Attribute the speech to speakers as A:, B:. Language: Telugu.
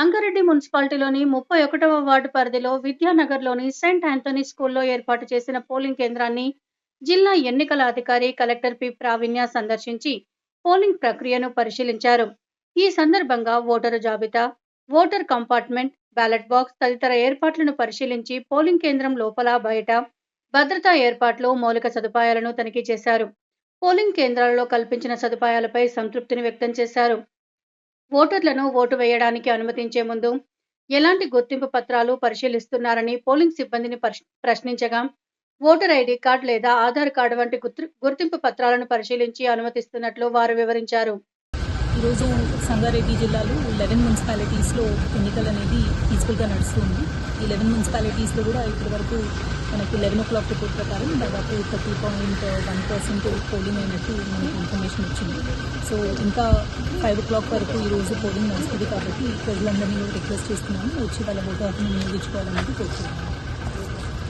A: సంగారెడ్డి మున్సిపాలిటీలోని ముప్పై ఒకటవ వార్డు పరిధిలో విద్యానగర్లోని సెయింట్ ఆంథోనీ స్కూల్లో ఏర్పాటు చేసిన పోలింగ్ కేంద్రాన్ని జిల్లా ఎన్నికల అధికారి కలెక్టర్ పి. ప్రావీణ్య సందర్శించి పోలింగ్ ప్రక్రియను పరిశీలించారు. ఈ సందర్భంగా ఓటరు జాబితా ఓటర్ కంపార్ట్మెంట్ బ్యాలెట్ బాక్స్ తదితర ఏర్పాట్లను పరిశీలించి పోలింగ్ కేంద్రం లోపల బయట భద్రతా ఏర్పాట్లు మౌలిక సదుపాయాలను తనిఖీ చేశారు. పోలింగ్ కేంద్రాలలో కల్పించిన సదుపాయాలపై సంతృప్తిని వ్యక్తం చేశారు. ఓటర్లను ఓటు వేయడానికి అనుమతించే ముందు ఎలాంటి గుర్తింపు పత్రాలు పరిశీలిస్తున్నారని పోలింగ్ సిబ్బందిని ప్రశ్నించగా ఓటర్ ఐడి కార్డు లేదా ఆధార్ కార్డు వంటి గుర్తు- గుర్తింపు పత్రాలను పరిశీలించి అనుమతిస్తున్నట్లు వారు వివరించారు.
B: ఈరోజు సంగారెడ్డి జిల్లాలో లెవెన్ మున్సిపాలిటీస్లో ఎన్నికలు అనేది పీస్ఫుల్గా నడుస్తుంది. ఈ లెవెన్ మున్సిపాలిటీస్లో కూడా ఇప్పటి వరకు మనకు లెవెన్ ఓ క్లాక్ రిపోర్ట్ ప్రకారం దాదాపు thirty point one percent polling అయినట్టు మనకి ఇన్ఫర్మేషన్ వచ్చింది. సో ఇంకా ఫైవ్ ఓ క్లాక్ వరకు ఈరోజు పోలింగ్ నడుస్తుంది కాబట్టి ప్రజలందరినీ రిక్వెస్ట్ చేస్తున్నాము. వచ్చి వాళ్ళ ఓటు హక్కును వినియోగించుకోవాలనేది